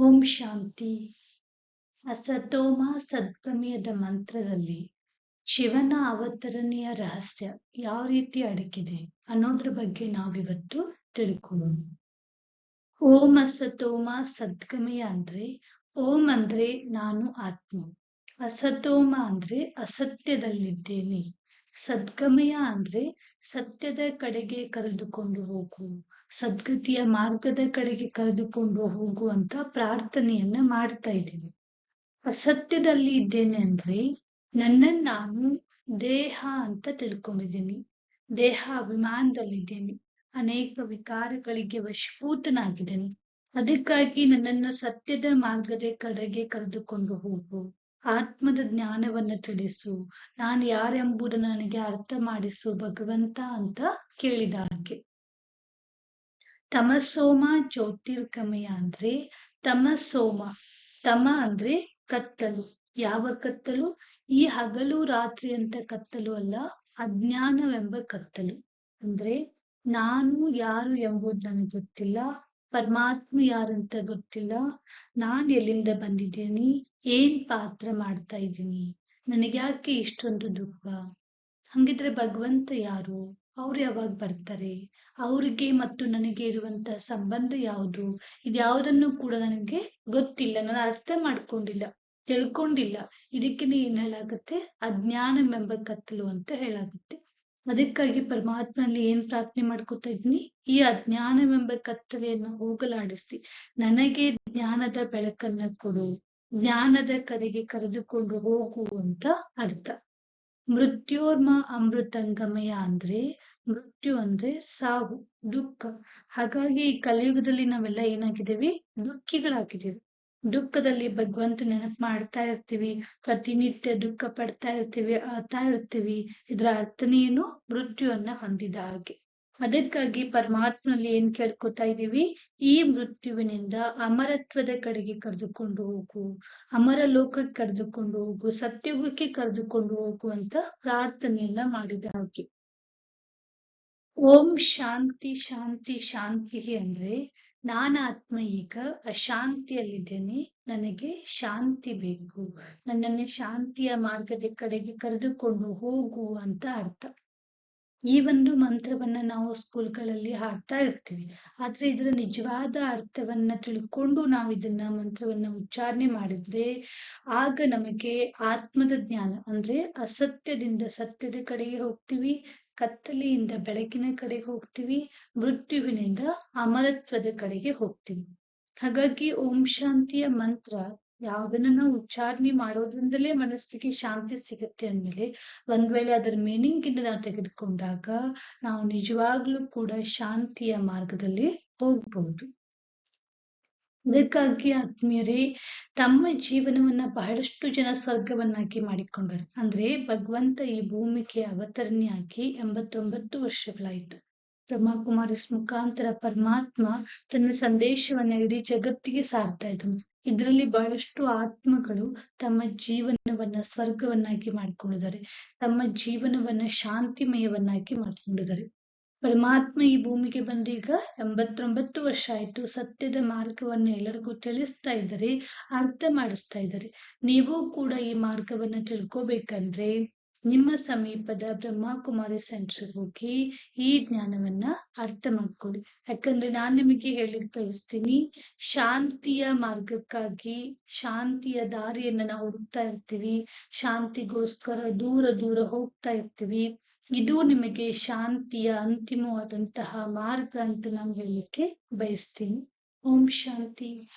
ಓಂ ಶಾಂತಿ. ಅಸತೋಮ ಸದ್ಗಮಯದ ಮಂತ್ರದಲ್ಲಿ ಶಿವನ ಅವತರಣೆಯ ರಹಸ್ಯ ಯಾವ ರೀತಿ ಅಡಕಿದೆ ಅನ್ನೋದ್ರ ಬಗ್ಗೆ ನಾವಿವತ್ತು ತಿಳ್ಕೊಳ್ಳೋಣ. ಓಂ ಅಸತೋಮ ಸದ್ಗಮಯ ಅಂದ್ರೆ ಓಂ ಅಂದ್ರೆ ನಾನು ಆತ್ಮ. ಅಸತೋಮ ಅಂದ್ರೆ ಅಸತ್ಯದಲ್ಲಿದ್ದೇನೆ. ಸದ್ಗಮಯ ಅಂದ್ರೆ ಸತ್ಯದ ಕಡೆಗೆ ಕರೆದುಕೊಂಡು ಹೋಗು, ಸದ್ಗತಿಯ ಮಾರ್ಗದ ಕಡೆಗೆ ಕರೆದುಕೊಂಡು ಹೋಗುವಂತ ಪ್ರಾರ್ಥನೆಯನ್ನ ಮಾಡ್ತಾ ಇದ್ದೀನಿ. ಅಸತ್ಯದಲ್ಲಿ ಇದ್ದೇನೆ ಅಂದ್ರೆ ನನ್ನನ್ನು ನಾನು ದೇಹ ಅಂತ ತಿಳ್ಕೊಂಡಿದ್ದೀನಿ. ದೇಹ ಅಭಿಮಾನದಲ್ಲಿದ್ದೇನೆ ಅನೇಕ ವಿಕಾರಗಳಿಗೆ ವಶಭೂತನಾಗಿದ್ದೇನೆ. ಅದಕ್ಕಾಗಿ ನನ್ನನ್ನು ಸತ್ಯದ ಮಾರ್ಗದ ಕಡೆಗೆ ಕರೆದುಕೊಂಡು ಹೋಗು. ಆತ್ಮದ ಜ್ಞಾನವನ್ನ ತಿಳಿಸು. ನಾನು ಯಾರೆಂಬುದನ್ನು ನನಗೆ ಅರ್ಥ ಮಾಡಿಸು ಭಗವಂತ ಅಂತ ಕೇಳಿದ ಹಾಗೆ ತಮಸೋಮ ಜ್ಯೋತಿರ್ಗಮಯ ಅಂದ್ರೆ ತಮಸೋಮ ತಮ ಅಂದ್ರೆ ಕತ್ತಲು. ಯಾವ ಕತ್ತಲು? ಈ ಹಗಲು ರಾತ್ರಿ ಅಂತ ಕತ್ತಲು ಅಲ್ಲ, ಅಜ್ಞಾನವೆಂಬ ಕತ್ತಲು. ಅಂದ್ರೆ ನಾನು ಯಾರು ಎಂಬುದು ನನಗೆ ಗೊತ್ತಿಲ್ಲ ಪರಮಾತ್ಮ ಯಾರಂತ ಗೊತ್ತಿಲ್ಲ. ನಾನ್ ಎಲ್ಲಿಂದ ಬಂದಿದ್ದೀನಿ? ಏನ್ ಪಾತ್ರ ಮಾಡ್ತಾ ಇದ್ದೀನಿ? ನನಗ್ಯಾಕೆ ಇಷ್ಟೊಂದು ದುಃಖ? ಹಂಗಿದ್ರೆ ಭಗವಂತ ಯಾರು? ಅವ್ರು ಯಾವಾಗ ಬರ್ತಾರೆ? ಅವ್ರಿಗೆ ಮತ್ತು ನನಗೆ ಇರುವಂತ ಸಂಬಂಧ ಯಾವುದು? ಇದ್ಯಾವುದನ್ನು ಕೂಡ ನನಗೆ ಗೊತ್ತಿಲ್ಲ. ನಾನು ಅರ್ಥ ಮಾಡ್ಕೊಂಡಿಲ್ಲ, ತಿಳ್ಕೊಂಡಿಲ್ಲ. ಇದಕ್ಕೆ ಏನ್ ಹೇಳಾಗುತ್ತೆ? ಅಜ್ಞಾನವೆಂಬ ಕತ್ತಲು ಅಂತ ಹೇಳಾಗುತ್ತೆ. ಅದಕ್ಕಾಗಿ ಪರಮಾತ್ಮನಲ್ಲಿ ಏನ್ ಪ್ರಾರ್ಥನೆ ಮಾಡ್ಕೊತಾ ಇದ್ನಿ? ಈ ಅಜ್ಞಾನವೆಂಬ ಕತ್ತಲೆಯನ್ನು ಹೋಗಲಾಡಿಸಿ ನನಗೆ ಜ್ಞಾನದ ಬೆಳಕನ್ನ ಕೊಡು, ಜ್ಞಾನದ ಕಡೆಗೆ ಕರೆದುಕೊಂಡು ಹೋಗು ಅಂತ ಅರ್ಥ. ಮೃತ್ಯೋರ್ಮ ಅಮೃತಂಗಮಯ ಅಂದ್ರೆ ಮೃತ್ಯು ಅಂದ್ರೆ ಸಾವು, ದುಃಖ. ಹಾಗಾಗಿ ಈ ಕಲಿಯುಗದಲ್ಲಿ ನಾವೆಲ್ಲ ಏನಾಗಿದ್ದೇವೆ? ದುಃಖಿಗಳಾಗಿದ್ದೇವೆ. ದುಃಖದಲ್ಲಿ ಭಗವಂತ ನೆನಪು ಮಾಡ್ತಾ ಇರ್ತೀವಿ, ಪ್ರತಿನಿತ್ಯ ದುಃಖ ಪಡ್ತಾ ಇರ್ತೀವಿ ಆತಾ ಇರ್ತೀವಿ. ಇದರ ಅರ್ಥನೇನು ಮೃತ್ಯುವನ್ನ ಹೊಂದಿದ ಹಾಗೆ. ಅದಕ್ಕಾಗಿ ಪರಮಾತ್ಮನಲ್ಲಿ ಏನ್ ಕೇಳ್ಕೊತಾ ಇದೀವಿ ಈ ಮೃತ್ಯುವಿನಿಂದ ಅಮರತ್ವದ ಕಡೆಗೆ ಕರೆದುಕೊಂಡು ಹೋಗು, ಅಮರ ಲೋಕಕ್ಕೆ ಕರೆದುಕೊಂಡು ಹೋಗು ಸತ್ಯುಗಕ್ಕೆ ಕರೆದುಕೊಂಡು ಹೋಗು ಅಂತ ಪ್ರಾರ್ಥನೆಯನ್ನ ಮಾಡಿದ ಹಾಗೆ. ಓಂ ಶಾಂತಿ ಶಾಂತಿ ಶಾಂತಿ ಅಂದ್ರೆ ನಾನಾತ್ಮ ಈಗ ಅಶಾಂತಿಯಲ್ಲಿದ್ದೇನೆ. ನನಗೆ ಶಾಂತಿ ಬೇಕು. ನನ್ನನ್ನು ಶಾಂತಿಯ ಮಾರ್ಗದ ಕಡೆಗೆ ಕರೆದುಕೊಂಡು ಹೋಗು ಅಂತ ಅರ್ಥ. ಈ ಒಂದು ಮಂತ್ರವನ್ನ ನಾವು ಸ್ಕೂಲ್ಗಳಲ್ಲಿ ಹಾಡ್ತಾ ಇರ್ತೀವಿ. ಆದ್ರೆ ಇದರ ನಿಜವಾದ ಅರ್ಥವನ್ನ ತಿಳ್ಕೊಂಡು ನಾವು ಇದನ್ನ ಮಂತ್ರವನ್ನ ಉಚ್ಚಾರಣೆ ಮಾಡಿದ್ರೆ ಆಗ ನಮಗೆ ಆತ್ಮದ ಜ್ಞಾನ ಅಂದ್ರೆ ಅಸತ್ಯದಿಂದ ಸತ್ಯದ ಕಡೆಗೆ ಹೋಗ್ತೀವಿ. ಕತ್ತಲೆಯಿಂದ ಬೆಳಕಿನ ಕಡೆಗೆ ಹೋಗ್ತೀವಿ, ಮೃತ್ಯುವಿನಿಂದ ಅಮರತ್ವದ ಕಡೆಗೆ ಹೋಗ್ತೀವಿ. ಹಾಗಾಗಿ ಓಂ ಶಾಂತಿಯ ಮಂತ್ರ ಯಾವ್ದನ್ನ ನಾವು ಉಚ್ಚಾರಣೆ ಮಾಡೋದ್ರಿಂದಲೇ ಮನಸ್ಸಿಗೆ ಶಾಂತಿ ಸಿಗುತ್ತೆ ಅಂದ್ಮೇಲೆ ಒಂದ್ ವೇಳೆ ಅದರ ಮೀನಿಂಗ್ ಇಂದ ನಾವು ತೆಗೆದುಕೊಂಡಾಗ ನಾವು ನಿಜವಾಗ್ಲೂ ಕೂಡ ಶಾಂತಿಯ ಮಾರ್ಗದಲ್ಲಿ ಹೋಗ್ಬಹುದು ಅದಕ್ಕಾಗಿ ಆತ್ಮೀಯರೇ, ತಮ್ಮ ಜೀವನವನ್ನ ಬಹಳಷ್ಟು ಜನ ಸ್ವರ್ಗವನ್ನಾಗಿ ಮಾಡಿಕೊಂಡರು. ಅಂದ್ರೆ ಭಗವಂತ ಈ ಭೂಮಿಗೆ ಅವತರಣೆಯಾಗಿ ಎಂಬತ್ತೊಂಬತ್ತು ವರ್ಷಗಳಾಯಿತು. ಬ್ರಹ್ಮಕುಮಾರಿಸ್ ಮುಖಾಂತರ ಪರಮಾತ್ಮ ತನ್ನ ಸಂದೇಶವನ್ನ ಇಡೀ ಜಗತ್ತಿಗೆ ಸಾರ್ತಾ ಇದ್ದನು ಇದರಲ್ಲಿ ಬಹಳಷ್ಟು ಆತ್ಮಗಳು ತಮ್ಮ ಜೀವನವನ್ನ ಸ್ವರ್ಗವನ್ನಾಗಿ ಮಾಡ್ಕೊಂಡಿದ್ದಾರೆ. ತಮ್ಮ ಜೀವನವನ್ನ ಶಾಂತಿಮಯವನ್ನಾಗಿ ಮಾಡ್ಕೊಂಡಿದ್ದಾರೆ. ಪರಮಾತ್ಮ ಈ ಭೂಮಿಗೆ ಬಂದೀಗ ಎಂಬತ್ತೊಂಬತ್ತು ವರ್ಷ ಆಯ್ತು ಸತ್ಯದ ಮಾರ್ಗವನ್ನ ಎಲ್ಲರಿಗೂ ತಿಳಿಸ್ತಾ ಇದ್ದಾರೆ, ಅರ್ಥ ಮಾಡಿಸ್ತಾ ಇದ್ದಾರೆ. ನೀವು ಕೂಡ ಈ ಮಾರ್ಗವನ್ನ ತಿಳ್ಕೊಬೇಕಂದ್ರೆ ನಿಮ್ಮ ಸಮೀಪದ ಬ್ರಹ್ಮಕುಮಾರಿ ಸೆಂಟರ್ ಹೋಗಿ ಈ ಜ್ಞಾನವನ್ನ ಅರ್ಥ ಮಾಡ್ಕೊಳ್ಳಿ. ಯಾಕಂದ್ರೆ ನಾನ್ ನಿಮಗೆ ಹೇಳಿದ್ ಬಯಸ್ತೀನಿ, ಶಾಂತಿಯ ಮಾರ್ಗಕ್ಕಾಗಿ ಶಾಂತಿಯ ದಾರಿಯನ್ನ ನಾವು ಹುಡುಕ್ತಾ ಇರ್ತೀವಿ, ಶಾಂತಿಗೋಸ್ಕರ ದೂರ ದೂರ ಹೋಗ್ತಾ ಇರ್ತೀವಿ. ಇದು ನಿಮಗೆ ಶಾಂತಿಯ ಅಂತಿಮವಾದಂತಹ ಮಾರ್ಗ ಅಂತ ನಾನು ಹೇಳಲಿಕ್ಕೆ ಬಯಸ್ತೀನಿ. ಓಂ ಶಾಂತಿ.